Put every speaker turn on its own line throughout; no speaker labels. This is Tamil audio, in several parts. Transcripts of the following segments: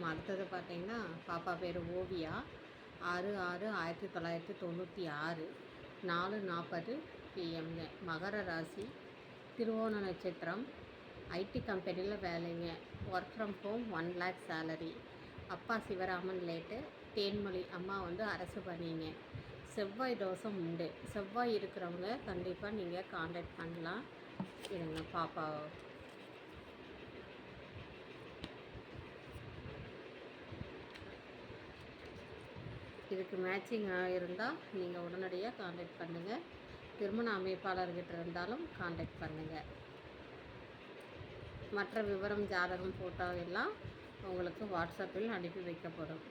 நம்ம அடுத்தது பார்த்தீங்கன்னா பாப்பா பேர் ஓவியா. ஆறு ஆறு ஆயிரத்தி தொள்ளாயிரத்தி தொண்ணூற்றி ஆறு. நாலு நாற்பது பிஎம்ங்க மகர ராசி திருவோண நட்சத்திரம் ஐடி கம்பெனியில் வேலைங்க. Work from home one lakh salary அப்பா சிவராமன் லேட்டு. தேன்மொழி அம்மா வந்து அரசு பண்ணிங்க செவ்வாய் தோசம் உண்டு. செவ்வாய் இருக்கிறவங்க கண்டிப்பாக நீங்கள் காண்டாக்ட் பண்ணலாம். இருங்க பாப்பா. இதுக்கு மேட்சிங்காக இருந்தால் நீங்கள் உடனடியாக காண்டாக்ட் பண்ணுங்கள் திருமண அமைப்பாளர்கிட்ட இருந்தாலும் காண்டாக்ட் பண்ணுங்கள் மற்ற விவரம் ஜாதகம் ஃபோட்டோ எல்லாம் உங்களுக்கு வாட்ஸ்அப்பில் அனுப்பி வைக்கப்படும்.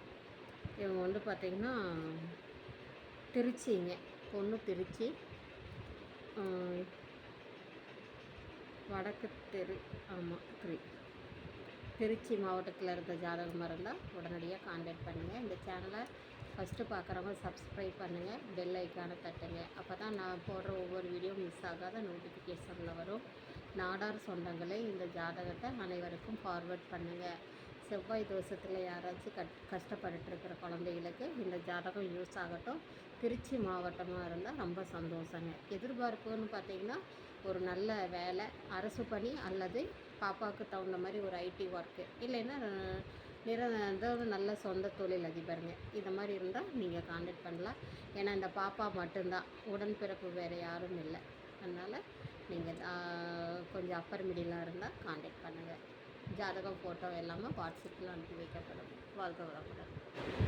இவங்க வந்து பார்த்திங்கன்னா திருச்சிங்க. பொண்ணு திருச்சி. வடக்கு தெரு ஆமாம் திரு. திருச்சி மாவட்டத்தில் இருக்க ஜாதகமாக இருந்தால் உடனடியாக காண்டாக்ட் பண்ணுங்கள் இந்த சேனலை ஃபஸ்ட்டு பார்க்குறவங்க சப்ஸ்கிரைப் பண்ணுங்கள் பெல் ஐக்கானை தட்டுங்க. அப்போ தான் நான் போடுற ஒவ்வொரு வீடியோ மிஸ் ஆகாத நோட்டிஃபிகேஷனில் வரும். நாடார் சொந்தங்களே இந்த ஜாதகத்தை அனைவருக்கும் ஃபார்வர்ட் பண்ணுங்கள் செவ்வாய் தோஷத்தில் யாராச்சும் கட் கஷ்டப்பட்டுருக்கிற குழந்தைகளுக்கு இந்த ஜாதகம் யூஸ் ஆகட்டும். திருச்சி மாவட்டமாக இருந்தால் ரொம்ப சந்தோஷங்க. எதிர்பார்ப்புன்னு பார்த்தீங்கன்னா ஒரு நல்ல வேலை அரசு பணி அல்லது பாப்பாவுக்கு தகுந்த மாதிரி ஒரு ஐடி ஒர்க்கு இல்லைன்னா நிற ஏதாவது நல்ல சொந்த தொழில் அதிபருங்க. இந்த மாதிரி இருந்தால் நீங்கள் காண்டக்ட் பண்ணலாம். ஏன்னா இந்த பாப்பா மட்டும்தான். உடன்பிறப்பு வேறு யாரும் இல்லை. அதனால் நீங்கள் கொஞ்சம் அப்பர் மிடிலாக இருந்தால் காண்டக்ட் பண்ணுங்கள் ஜாதகம் ஃபோட்டோ எல்லாமே வாட்ஸ்அப்பில் அனுப்பி வைக்கப்படும். வாழ்க்கை வளமுடன்.